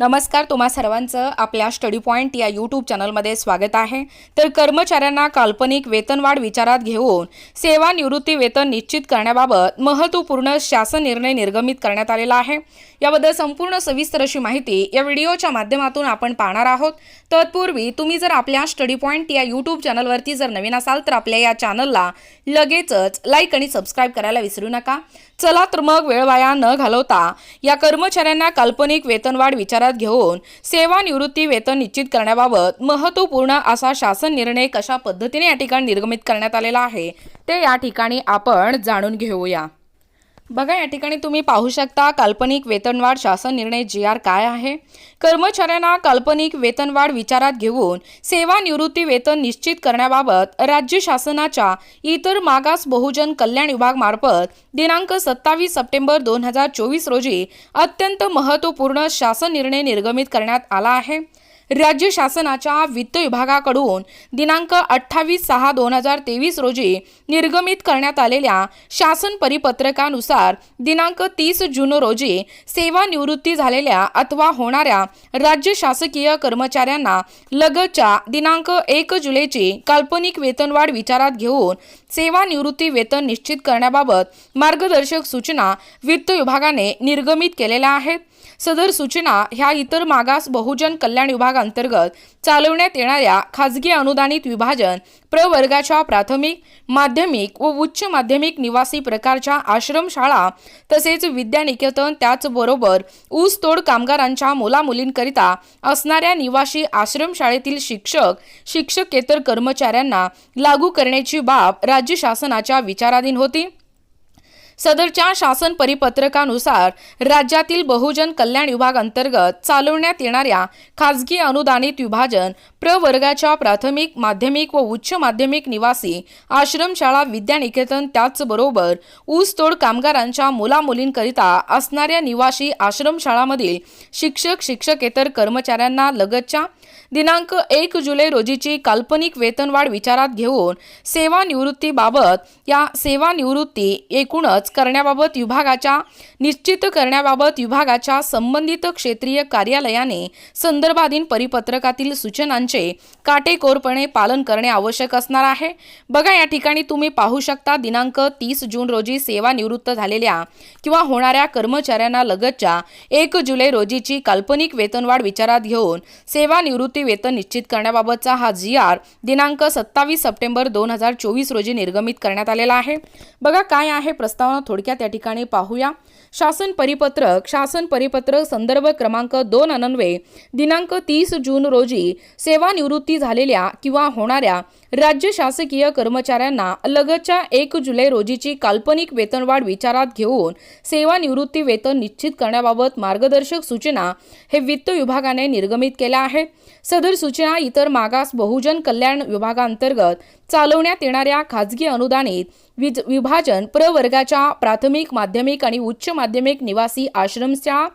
नमस्कार तुम्हा सर्वांचं आपल्या स्टडी पॉईंट या यूट्यूब चॅनलमध्ये स्वागत आहे. तर कर्मचाऱ्यांना काल्पनिक वेतनवाढ विचारात घेऊन सेवानिवृत्ती वेतन निश्चित करण्याबाबत महत्त्वपूर्ण शासन निर्णय निर्गमित करण्यात आलेला आहे. याबद्दल संपूर्ण सविस्तर अशी माहिती या व्हिडिओच्या माध्यमातून आपण पाहणार आहोत. तत्पूर्वी तुम्ही जर आपल्या स्टडी पॉईंट या यूट्यूब चॅनलवरती जर नवीन असाल तर आपल्या या चॅनलला लगेचच लाईक आणि सबस्क्राईब करायला विसरू नका. चला तर मग वेळ वाया न घालवता या कर्मचाऱ्यांना काल्पनिक वेतनवाढ विचारात घेऊन सेवानिवृत्ती वेतन निश्चित करण्याबाबत महत्त्वपूर्ण असा शासन निर्णय कशा पद्धतीने या ठिकाणी निर्गमित करण्यात आलेला आहे ते या ठिकाणी आपण जाणून घेऊया. बघा या ठिकाणी तुम्ही पाहू शकता काल्पनिक वेतनवाढ शासन निर्णय जी आर काय आहे. कर्मचाऱ्यांना काल्पनिक वेतनवाढ विचारात घेऊन सेवानिवृत्ती वेतन निश्चित करण्याबाबत राज्य शासनाच्या इतर मागास बहुजन कल्याण विभागमार्फत दिनांक सत्तावीस सप्टेंबर दोन हजार चोवीस रोजी अत्यंत महत्त्वपूर्ण शासन निर्णय निर्गमित करण्यात आला आहे. राज्य शासनाच्या वित्त विभागाकडून दिनांक अठ्ठावीस सहा दोन हजार तेवीस रोजी निर्गमित करण्यात आलेल्या शासन परिपत्रकानुसार दिनांक तीस जून रोजी सेवानिवृत्ती झालेल्या अथवा होणाऱ्या राज्य शासकीय कर्मचाऱ्यांना लगतच्या दिनांक एक जुलैची काल्पनिक वेतनवाढ विचारात घेऊन सेवानिवृत्ती वेतन निश्चित करण्याबाबत मार्गदर्शक सूचना वित्त विभागाने निर्गमित केलेल्या आहेत. सदर सूचना ह्या इतर मागास बहुजन कल्याण विभागांतर्गत चालवण्यात येणाऱ्या खाजगी अनुदानित विभाजन प्रवर्गाच्या प्राथमिक माध्यमिक व उच्च माध्यमिक निवासी प्रकारच्या आश्रमशाळा तसेच विद्यानिकेतन त्याचबरोबर ऊसतोड कामगारांच्या मुलामुलींकरिता असणाऱ्या निवासी आश्रमशाळेतील शिक्षक शिक्षकेतर कर्मचाऱ्यांना लागू करण्याची बाब राज्य शासनाच्या विचाराधीन होती. सदरच्या शासन परिपत्रकानुसार राज्यातील बहुजन कल्याण विभाग अंतर्गत चालवण्यात येणाऱ्या खाजगी अनुदानित विभाजन प्रवर्गाच्या प्राथमिक माध्यमिक व उच्च माध्यमिक निवासी आश्रमशाळा विद्यानिकेतन त्याचबरोबर ऊसतोड कामगारांच्या मुलामुलींकरिता असणाऱ्या निवासी आश्रमशाळामधील शिक्षक शिक्षकेतर कर्मचाऱ्यांना लगतच्या दिनांक एक जुलै रोजीची काल्पनिक वेतनवाढ विचारात घेऊन सेवानिवृत्तीबाबत या सेवानिवृत्ती एकूणच करण्याबाबत विभागाच्या निश्चित करण्याबाबत विभागाच्या संबंधित क्षेत्रीय कार्यालयाने संदर्भाधीन परिपत्रकातील सूचनांची काटेकोरपणे पालन करणे आवश्यक असणार आहे. बघा या ठिकाणी तुम्ही पाहू शकता दिनांक तीस जून रोजी सेवानिवृत्त झालेल्या किंवा होणाऱ्या कर्मचाऱ्यांना लगतच्या एक जुलै रोजीची काल्पनिक वेतनवाढ विचारात घेऊन सेवानिवृत्ती वेतन निश्चित करण्याबाबतचा हा जी आर दिनांक सत्तावीस सप्टेंबर दोन हजार चोवीस रोजी निर्गमित करण्यात आलेला आहे. बघा काय आहे प्रस्तावना थोडक्यात या ठिकाणी पाहूया. शासन परिपत्रक शासन परिपत्रक संदर्भ क्रमांक दोन अनन्वे दिनांक तीस जून रोजी सेवानिवृत्ती झालेल्या किंवा होणाऱ्या राज्य शासकीय कर्मचाऱ्यांना लगतच्या एक जुलै रोजीची काल्पनिक वेतनवाढ विचारात घेऊन सेवानिवृत्ती वेतन निश्चित करण्याबाबत मार्गदर्शक सूचना हे वित्त विभागाने निर्गमित केल्या आहेत. सदर सूचना इतर मागास बहुजन कल्याण विभागांतर्गत चालवण्यात येणाऱ्या खाजगी अनुदानित विज विभाजन प्रवर्गाच्या प्राथमिक माध्यमिक आणि उच्च माध्यमिक निवासी आश्रमशाळा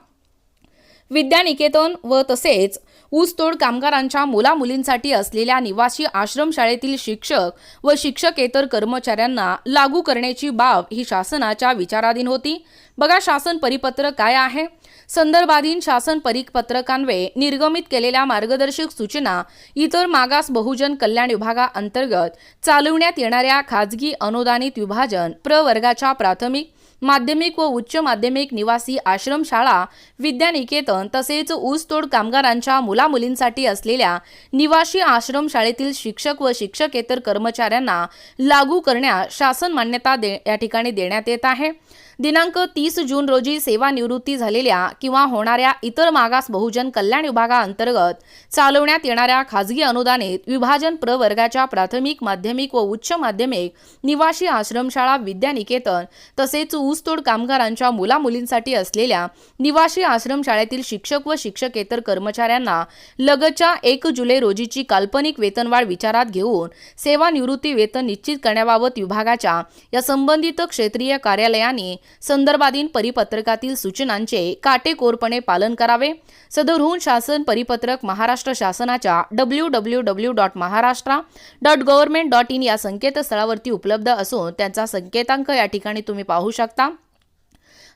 विद्यानिकेतन व तसेच ऊसतोड कामगारांच्या मुलामुलींसाठी असलेल्या निवासी आश्रमशाळेतील शिक्षक व शिक्षकेतर कर्मचाऱ्यांना लागू करण्याची बाब ही शासनाच्या विचाराधीन होती. बघा शासन परिपत्रक काय आहे? संदर्भाधीन शासन परिपत्रकान्वये निर्गमित केलेल्या मार्गदर्शक सूचना इतर मागास बहुजन कल्याण विभागाअंतर्गत चालवण्यात येणाऱ्या खाजगी अनुदानित विभाजन प्रवर्गाच्या प्राथमिक माध्यमिक व उच्च माध्यमिक निवासी आश्रमशाळा विद्यानिकेतन तसेच ऊसतोड कामगारांच्या मुलामुलींसाठी असलेल्या निवासी आश्रमशाळेतील शिक्षक व शिक्षकेतर कर्मचाऱ्यांना लागू करण्यास शासन मान्यता दे या ठिकाणी देण्यात येत आहे. दिनांक तीस जून रोजी सेवानिवृत्ती झालेल्या किंवा होणाऱ्या इतर मागास बहुजन कल्याण विभागाअंतर्गत चालवण्यात येणाऱ्या खाजगी अनुदानित विभाजन प्रवर्गाच्या प्राथमिक माध्यमिक व उच्च माध्यमिक निवासी आश्रमशाळा विद्यानिकेतन तसेच ऊसतोड कामगारांच्या मुलामुलींसाठी असलेल्या निवासी आश्रमशाळेतील शिक्षक व शिक्षकेतर कर्मचाऱ्यांना लगतच्या एक जुलै रोजीची काल्पनिक वेतनवाढ विचारात घेऊन सेवानिवृत्ती वेतन निश्चित करण्याबाबत विभागाच्या या संबंधित क्षेत्रीय कार्यालयाने संदर्भाधीन परिपत्रकातील सूचनांचे काटेकोरपणे पालन करावे. सदरहून शासन परिपत्रक महाराष्ट्र शासनाच्या W W W dot Maharashtra dot government dot in या संकेतस्थळावरती उपलब्ध असून त्यांचा संकेतांक या ठिकाणी तुम्ही पाहू शकता. та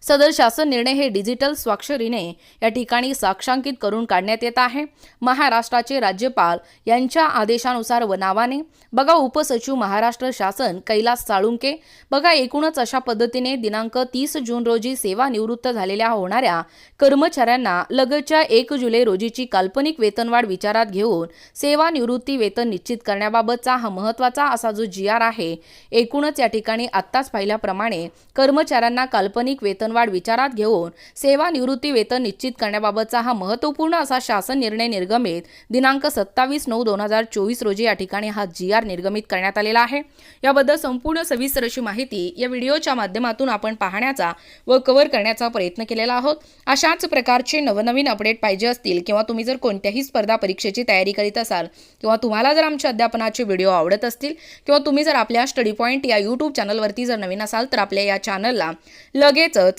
सदर शासन निर्णय हे डिजिटल स्वाक्षरीने या ठिकाणी साक्षांकित करून काढण्यात येत आहे. महाराष्ट्राचे राज्यपाल यांच्या आदेशानुसार व नावाने बघा उपसचिव महाराष्ट्र शासन कैलास साळुंके बघा एकूणच अशा पद्धतीने दिनांक तीस जून रोजी सेवानिवृत्त झालेल्या होणाऱ्या कर्मचाऱ्यांना लगतच्या एक जुलै रोजीची काल्पनिक वेतनवाढ विचारात घेऊन सेवानिवृत्ती वेतन निश्चित करण्याबाबतचा हा महत्त्वाचा असा जो जी आर आहे एकूणच या ठिकाणी आत्ताच पाहिल्याप्रमाणे कर्मचाऱ्यांना काल्पनिक वेतन वेतनवाढ विचारात घेऊन सेवानिवृत्ती वेतन निश्चित करण्याबाबतचा हा महत्त्वपूर्ण असा शासन निर्णय निर्गमित दिनांक सत्तावीस नऊ दोन हजार चोवीस रोजी या ठिकाणी हा जी आर निर्गमित करण्यात आलेला आहे. याबद्दल संपूर्ण सविस्तर अशी माहिती या व्हिडिओच्या माध्यमातून आपण पाहण्याचा व कव्हर करण्याचा प्रयत्न केलेला आहोत. अशाच प्रकारचे नवनवीन अपडेट पाहिजे असतील किंवा तुम्ही जर कोणत्याही स्पर्धा परीक्षेची तयारी करीत असाल किंवा तुम्हाला जर आमच्या अध्यापनाचे व्हिडिओ आवडत असतील किंवा तुम्ही जर आपल्या स्टडी पॉईंट या यूट्यूब चॅनलवरती जर नवीन असाल तर आपल्या या चॅनलला लगेचच